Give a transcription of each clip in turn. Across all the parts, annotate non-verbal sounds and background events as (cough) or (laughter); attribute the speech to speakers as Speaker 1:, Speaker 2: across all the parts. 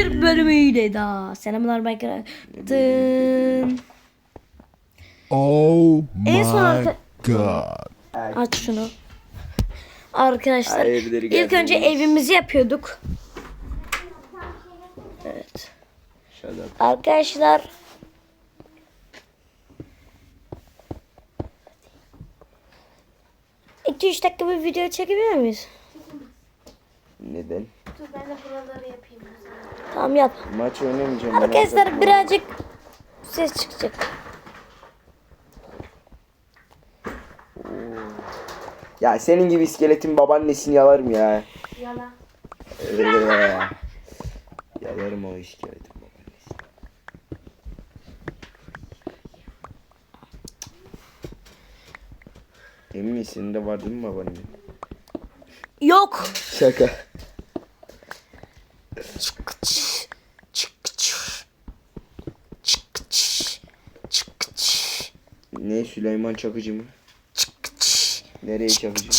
Speaker 1: bir bölümüyle daha. Selamlar Minecraft.
Speaker 2: Oh
Speaker 1: En son
Speaker 2: my god.
Speaker 1: Aç şunu. Arkadaşlar ilk önce evimizi yapıyorduk. Evet. Arkadaşlar 2-3 dakika bir video çekebilir miyiz?
Speaker 3: Neden?
Speaker 4: Dur ben de buraları yapayım.
Speaker 1: Tamam yap.
Speaker 3: Maç oynamayacağım.
Speaker 1: Arkadaşlar birazcık ses çıkacak.
Speaker 3: Ya senin gibi iskeletin babaannesini yalarım ya.
Speaker 4: Yala.
Speaker 3: Ee, (laughs) yalarım o iskeletin babaannesini. Emin misin? Senin de var değil mi babaannen?
Speaker 1: Yok.
Speaker 3: Şaka. Süleyman Çakıcı mı? Nereye Çakıcı?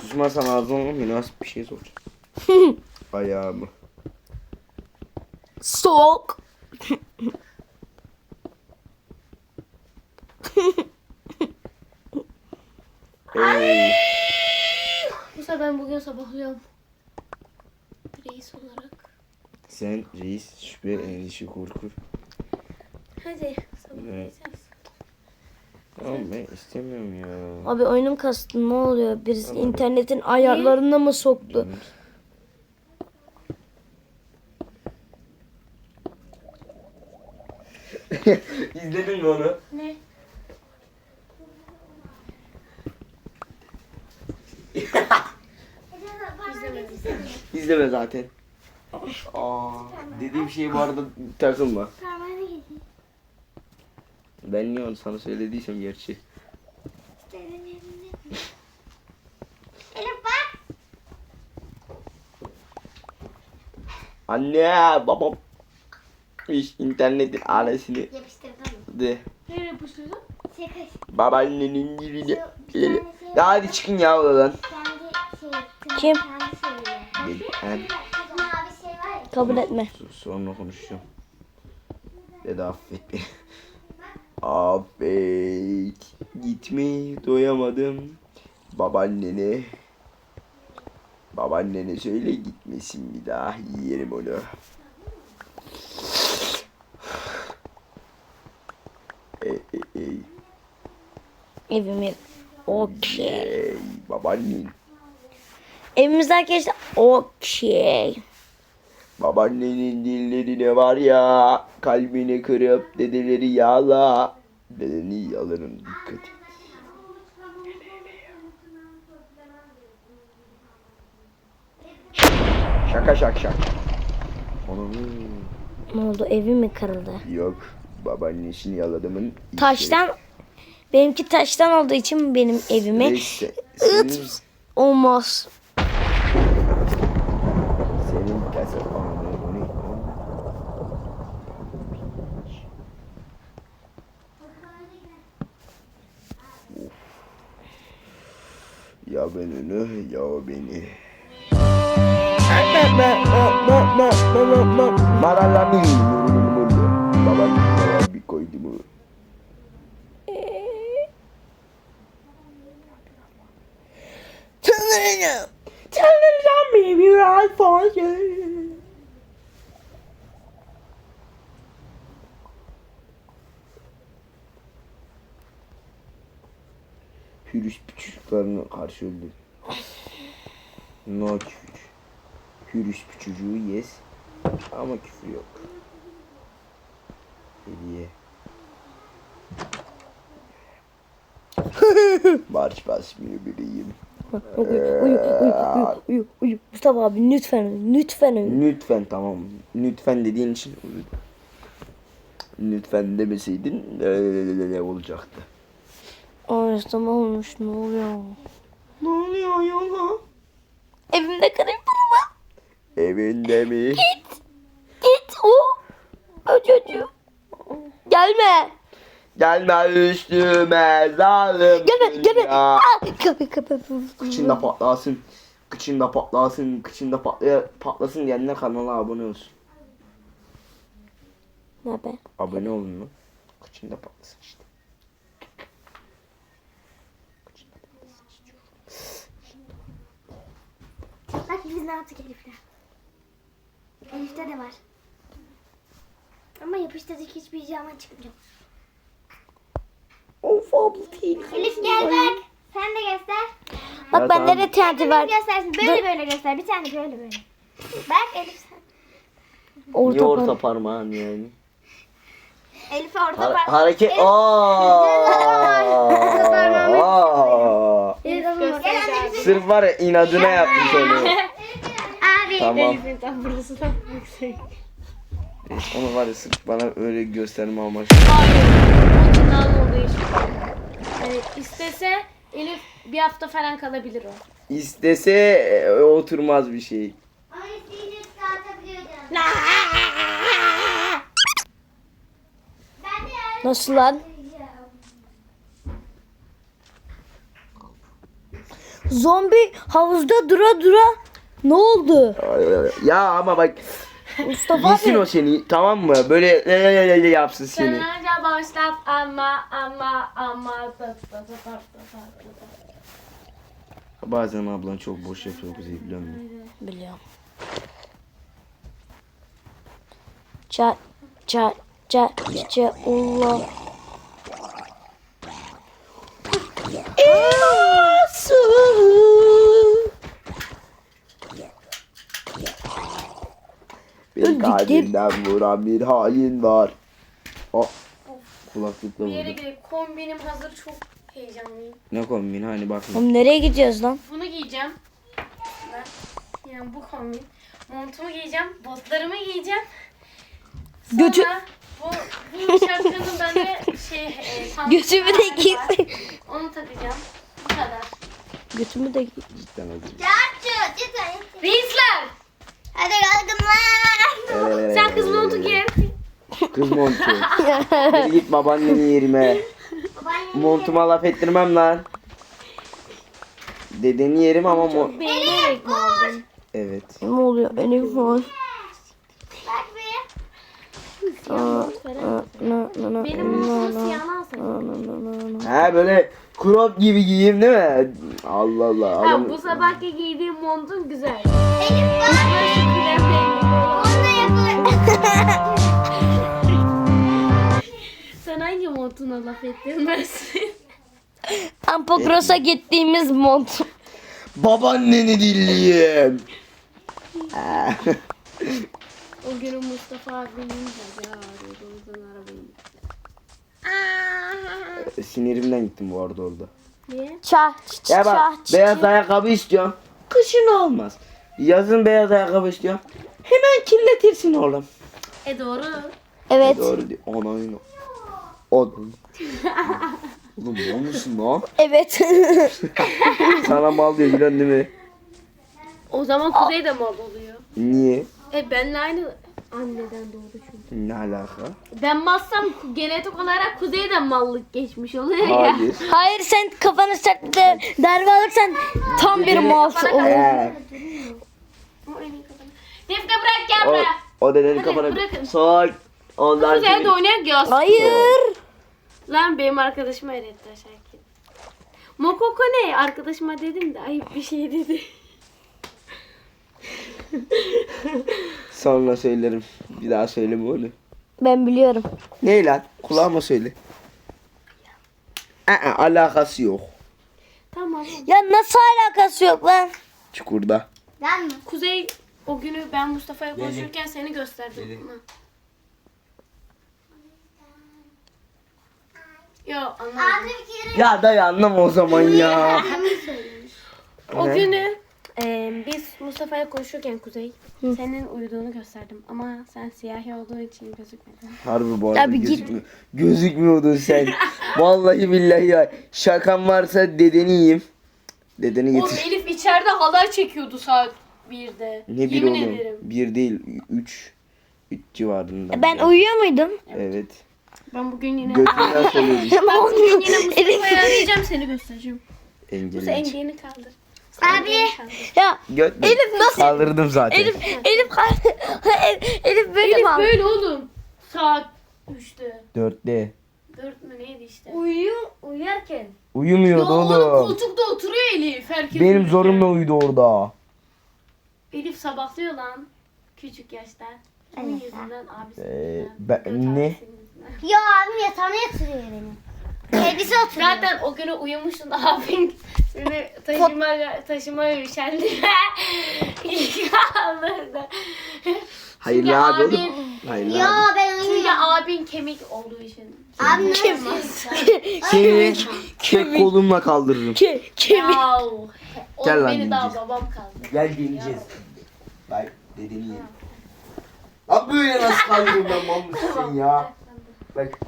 Speaker 3: Susmazsan ağzına münasip bir şey soracağım. (laughs) Ayağımı.
Speaker 1: Soğuk.
Speaker 4: Bu sefer ben bugün sabahlıyorum. Reis olarak.
Speaker 3: Sen reis şüphe endişe korku.
Speaker 4: Hadi sabahlayacağız.
Speaker 3: Tamam ben istemiyorum ya.
Speaker 1: Abi oyunum kastı ne oluyor? Birisi internetin ayarlarına mı soktu? (laughs)
Speaker 3: İzledin mi onu?
Speaker 4: Ne?
Speaker 3: İzleme zaten. Aa, dediğim şey bu arada takılma. Ben niye onu sana söylediysem gerçi.
Speaker 4: Elif bak.
Speaker 3: Anne babam iş internetin ailesini
Speaker 4: Yapıştırdım.
Speaker 3: de
Speaker 4: Nereye yapıştırdın?
Speaker 3: Babaannenin dibine.
Speaker 5: Bir tane şey-
Speaker 3: Ya hadi çıkın ya
Speaker 5: şey. tırnak
Speaker 1: Kim?
Speaker 3: Gel, hadi.
Speaker 5: Mavi şey var ya.
Speaker 1: Kabul etme.
Speaker 3: Sonra konuşacağım. Dede affet beni. (laughs) Affet. Gitmeyi doyamadım. Babaannene. Babaannene söyle gitmesin bir daha. Yerim onu. (sighs) Ey, ey, ey,
Speaker 1: Evimi. Okey.
Speaker 3: ey, babaannen.
Speaker 1: Evimiz arkadaşlar okey.
Speaker 3: Babaannenin dillerine var ya kalbini kırıp dedeleri yağla. Dedeni yalarım dikkat et. Şaka şak şak. Onun
Speaker 1: Ne oldu? Evi mi kırıldı?
Speaker 3: yok babaannesini yaladımın.
Speaker 1: Taştan benimki taştan olduğu için benim evime
Speaker 3: Neyse, senin,
Speaker 1: ıt olmaz.
Speaker 3: senin ne? Ya ben onu ya beni. Maralami. Baba baba bir koydu? Tanrım bir alfonso. Hürüş çocuklarına karşı öldü. No küfür. Hürüş çocuğu yes. Ama küfür yok. Hediye. (laughs) Marş basmıyor biriyim.
Speaker 1: Uyu, uyu, uyu, uyu, uyu, uyu. Mustafa abi lütfen, lütfen uyu.
Speaker 3: Lütfen tamam. Lütfen dediğin için lütfen demeseydin ne olacaktı?
Speaker 1: Ay sabah olmuş ne oluyor?
Speaker 3: Ne oluyor ya?
Speaker 1: Evimde kırayım durma.
Speaker 3: Evinde mi?
Speaker 1: çocuğu. Gelme.
Speaker 3: Gelme üstüme zalim.
Speaker 1: Gelme gelme.
Speaker 3: Ya.
Speaker 1: Aa, kapı kapı.
Speaker 3: Kıçında patlasın. Kıçında patlasın. Kıçında patlaya, patlasın diyenler kanala abone olsun.
Speaker 1: Ne be?
Speaker 3: Abone olun lan. Kıçında patlasın işte.
Speaker 5: Bak biz ne yaptık Elif'le. Elif'te de var. Ama yapıştırdık hiçbir zaman çıkmıyor.
Speaker 3: Of abla değil.
Speaker 5: Elif gel bak. Sen de göster.
Speaker 1: Bak
Speaker 3: Ya
Speaker 1: bende de TNT var.
Speaker 5: Göstersin. Böyle böyle göster. Bir tane böyle böyle. Bak Elif sen.
Speaker 1: Orta,
Speaker 3: Niye orta
Speaker 1: par-
Speaker 3: parmağın yani?
Speaker 5: Elif'e orta
Speaker 3: Ha-
Speaker 5: par.
Speaker 3: hareket.
Speaker 5: Elif-
Speaker 3: Aa.
Speaker 5: Elif.
Speaker 3: Sırf var ya inadına yapmış onu.
Speaker 5: Abi.
Speaker 3: Tamam.
Speaker 4: Tam burası da yüksek.
Speaker 3: Onu var ya sırf bana öyle gösterme amaçlı.
Speaker 4: Hayır. Ondan olduğu için. Yani istese Elif bir hafta falan kalabilir o.
Speaker 3: İstese e, oturmaz bir şey.
Speaker 5: Ama isteyince çıkartabiliyor canım. Ben de yarın
Speaker 1: Nasıl lan? Zombi havuzda dura dura ne oldu?
Speaker 3: Ya ama bak
Speaker 1: Mustafa
Speaker 3: yesin
Speaker 1: abi.
Speaker 3: o seni tamam mı? Böyle le- le- le- le yapsın
Speaker 4: Sen
Speaker 3: seni.
Speaker 4: Başlat ama ama ama da da da da da da.
Speaker 3: Bazen ablan çok boş yapıyor kuzey biliyor musun?
Speaker 1: Biliyorum. Ça ça ça ça Allah.
Speaker 3: Bir kalbimden vuran bir hain var. Kulaklıkla
Speaker 4: Bir yere
Speaker 3: vurdu.
Speaker 4: gidelim. Kombinim hazır çok heyecanlıyım.
Speaker 3: Ne kombin hani bakma.
Speaker 1: Oğlum nereye gideceğiz lan?
Speaker 4: Bunu giyeceğim. Ben, yani bu kombin. Montumu giyeceğim. Botlarımı giyeceğim. Sonra
Speaker 1: Götü-
Speaker 4: bu, bu şapkanın bende şey e, tam-
Speaker 1: Götümü de giy.
Speaker 4: Onu takacağım. Bu kadar.
Speaker 1: Götümü de.
Speaker 3: Cidden acı.
Speaker 4: Reisler!
Speaker 5: Hadi kalkın lan.
Speaker 4: Kız montu. (laughs)
Speaker 3: Hadi git babaannenin yerime. Montuma laf ettirmem lan. Dedeni yerim ama mo...
Speaker 4: Beğenerek mi aldın?
Speaker 3: Evet.
Speaker 1: Ne oluyor? Elif var.
Speaker 5: Bak bir.
Speaker 4: Benim montumun siyahını alsana.
Speaker 3: Ha böyle crop gibi giyeyim değil mi? Allah Allah.
Speaker 4: Ha, bu sabahki giydiğim montun güzel.
Speaker 5: Elif
Speaker 4: olan.
Speaker 5: Onu da yapın. (laughs)
Speaker 4: Sen hangi montuna laf ettirmezsin? (laughs)
Speaker 1: Ampogros'a gittiğimiz mont.
Speaker 3: Babaanneni dilliyim.
Speaker 4: O günün Mustafa abinin de ya arıyordu o yüzden arabayı.
Speaker 3: Sinirimden gittim bu arada orada.
Speaker 4: Niye?
Speaker 1: Ça ça
Speaker 3: Ya bak
Speaker 1: ça.
Speaker 3: beyaz ayakkabı istiyorum. Kışın olmaz. Yazın beyaz ayakkabı istiyorum. Hemen kirletirsin oğlum.
Speaker 4: E doğru.
Speaker 1: Evet.
Speaker 3: Doğru diyor. Anayın. Oğlum. (laughs) Oğlum ne olmuşsun lan?
Speaker 1: Evet. (laughs)
Speaker 3: Sana mal diyor biliyorsun değil mi?
Speaker 4: O zaman Kuzey de mal oluyor.
Speaker 3: Niye?
Speaker 4: E benle aynı anneden doğdu çünkü.
Speaker 3: Ne alaka?
Speaker 4: Ben malsam genetik olarak Kuzey'den mallık geçmiş oluyor ya.
Speaker 3: Hayır.
Speaker 1: Hayır sen kafanı sert de darbe alırsan tam bir malsın olur.
Speaker 4: Kadın. Defne bırak gel
Speaker 3: o,
Speaker 4: buraya.
Speaker 3: o dedeni
Speaker 4: Hadi
Speaker 3: kafana
Speaker 4: bırakın.
Speaker 3: sok. Ondan
Speaker 4: Kuzey'de
Speaker 3: sonra...
Speaker 4: oynayan göz.
Speaker 1: Hayır.
Speaker 4: Lan benim arkadaşım öğretti Şakir. Mokoko ne? Arkadaşıma dedim de ayıp bir şey dedi.
Speaker 3: Sonra söylerim. Bir daha söyleme onu.
Speaker 1: Ben biliyorum.
Speaker 3: Ne lan? Kulağıma söyle. Aa, alakası yok.
Speaker 4: Tamam.
Speaker 1: Ya nasıl alakası yok lan?
Speaker 3: Çukurda.
Speaker 5: Lan mı?
Speaker 4: Kuzey o günü ben Mustafa'ya konuşurken seni gösterdim. Hı. Yo anlamadım.
Speaker 5: Ağzı bir kere.
Speaker 3: Ya dayı anlama o zaman ya.
Speaker 4: O
Speaker 3: Ne?
Speaker 4: günü e, biz Mustafa'ya konuşurken Kuzey senin uyuduğunu gösterdim ama sen siyahi olduğu için gözükmedin.
Speaker 3: Harbi bu arada
Speaker 1: Abi git.
Speaker 3: gözükmüyor. Gözükmüyordun sen. (laughs) Vallahi billahi ya. Şakan varsa dedeni yiyeyim. Dedeni
Speaker 4: O
Speaker 3: getir.
Speaker 4: Elif içeride halay çekiyordu saat 1'de.
Speaker 3: Ne bir
Speaker 4: Yemin
Speaker 3: oğlum?
Speaker 4: ederim.
Speaker 3: Bir değil. Üç. 3 civarında.
Speaker 1: Ben uyuyor muydum?
Speaker 3: Evet.
Speaker 4: Ben bugün yine...
Speaker 3: Götünden soruyoruz. (laughs)
Speaker 1: Ama
Speaker 4: Bugün yine Mustafa'yı arayacağım seni göstereceğim. Bu
Speaker 3: Engelini.
Speaker 4: engelini kaldır.
Speaker 5: Abi.
Speaker 1: ya
Speaker 3: Göt
Speaker 1: Elif nasıl-
Speaker 3: Kaldırdım zaten.
Speaker 1: Elif Elif (laughs) Elif böyle
Speaker 4: Elif
Speaker 1: mi?
Speaker 4: böyle oğlum. Saat 3'te.
Speaker 3: 4'te.
Speaker 4: 4 mü neydi işte.
Speaker 1: Uyuyor uyarken.
Speaker 4: Ya
Speaker 3: Uyumuyordu
Speaker 4: oğlum
Speaker 3: oğlum.
Speaker 4: koltukta oturuyor Elif. Herkes
Speaker 3: Benim
Speaker 4: uyurken.
Speaker 3: zorumla uyudu orada.
Speaker 4: Elif sabahlıyor lan. Küçük yaşta. Kimin yüzünden? Abisi
Speaker 3: Ee,
Speaker 4: yüzünden.
Speaker 3: ben- ne?
Speaker 4: abisinin yüzünden.
Speaker 5: Ya abim yatağına yatırıyor beni. Kendisi oturuyor.
Speaker 4: Zaten o günü uyumuşsun (laughs) abin seni taşıma taşımaya üşendi. (laughs)
Speaker 3: Hayırlı
Speaker 4: Çünkü
Speaker 3: abi
Speaker 4: abin-
Speaker 3: oğlum. Hayırlı
Speaker 5: Ya
Speaker 3: abi.
Speaker 5: ben
Speaker 4: Çünkü
Speaker 5: uyuyorum.
Speaker 4: abin kemik olduğu için.
Speaker 5: Abim
Speaker 1: Kim?
Speaker 3: Seni tek kolumla kaldırırım.
Speaker 1: Ke kemik.
Speaker 4: Ya o
Speaker 3: Gel lan
Speaker 4: beni daha babam kaldı.
Speaker 3: Gel deneyeceğiz. Bak dedeni yiyelim. Abi böyle nasıl kaldırırım ben mal mısın ya? Bak.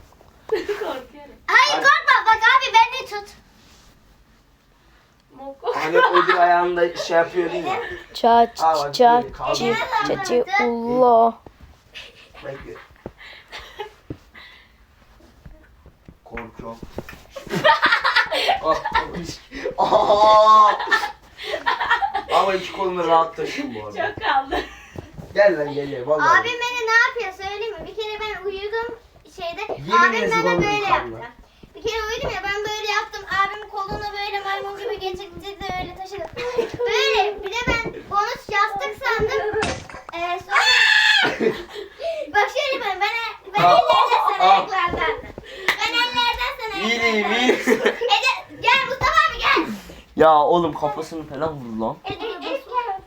Speaker 4: Korkuyorum.
Speaker 5: Hayır korkma bak abi beni tut.
Speaker 4: Moko.
Speaker 3: Hani öbür ayağında şey yapıyordun ya.
Speaker 1: Çat
Speaker 3: Aa, bak
Speaker 1: çat
Speaker 3: böyle kaldı.
Speaker 1: çat çat Allah.
Speaker 3: Bekle. Korkuyorum. (laughs) ah, Aa! Ama iki kolunu rahat taşıyorum bu arada.
Speaker 4: Çok kaldı.
Speaker 3: Gel lan gel gel vallahi.
Speaker 5: Abim beni ne yapıyor söyleyeyim mi? Bir kere ben uyudum şeyde.
Speaker 3: Yemin
Speaker 5: abim
Speaker 3: yazık
Speaker 5: bana böyle
Speaker 3: kanla.
Speaker 5: yaptı. Bir kere uyudum ya ben böyle yaptım. Abim kolunu böyle maymun gibi getirdi de öyle taşıdı. Böyle bir de ben bonus yastık sandım. Ee, sonra (laughs) bak şöyle ben ben, ben
Speaker 3: Ah,
Speaker 5: ellerden sana
Speaker 3: ah.
Speaker 5: ayaklardan. Ben ellerden sana
Speaker 3: İyi
Speaker 5: ayaklardan.
Speaker 3: iyi.
Speaker 5: Gel Mustafa abi gel.
Speaker 3: ya oğlum kafasını falan vurdu lan.
Speaker 5: Ede, Elif gel.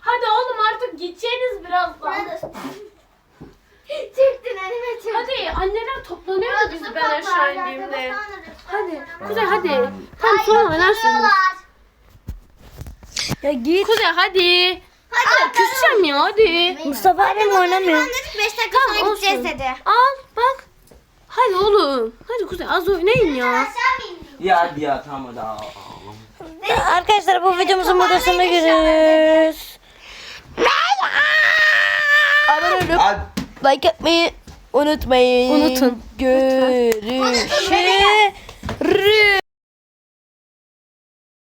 Speaker 4: Hadi oğlum artık birazdan.
Speaker 5: Burada. (laughs) Çıktın önüme çıktın.
Speaker 4: Hadi anneler toplanıyor da biz ben aşağı indiğimde. Hadi Kuzey hadi. Tamam sonra oynarsınız.
Speaker 1: Ya git.
Speaker 4: Kuzey hadi. Hadi küseceğim ya hadi.
Speaker 1: Mustafa abim oynamıyor.
Speaker 5: Ben dedik 5 dakika sonra
Speaker 4: olsun.
Speaker 5: gideceğiz dedi.
Speaker 4: Al bak. Hadi oğlum. Hadi Kuzey az oynayın ya.
Speaker 3: Ya hadi ya tamam hadi ağlama.
Speaker 1: Arkadaşlar bu videomuzun burada sonuna geliyoruz. Abone like atmayı unutmayın.
Speaker 4: Unutun.
Speaker 1: Görüşürüz.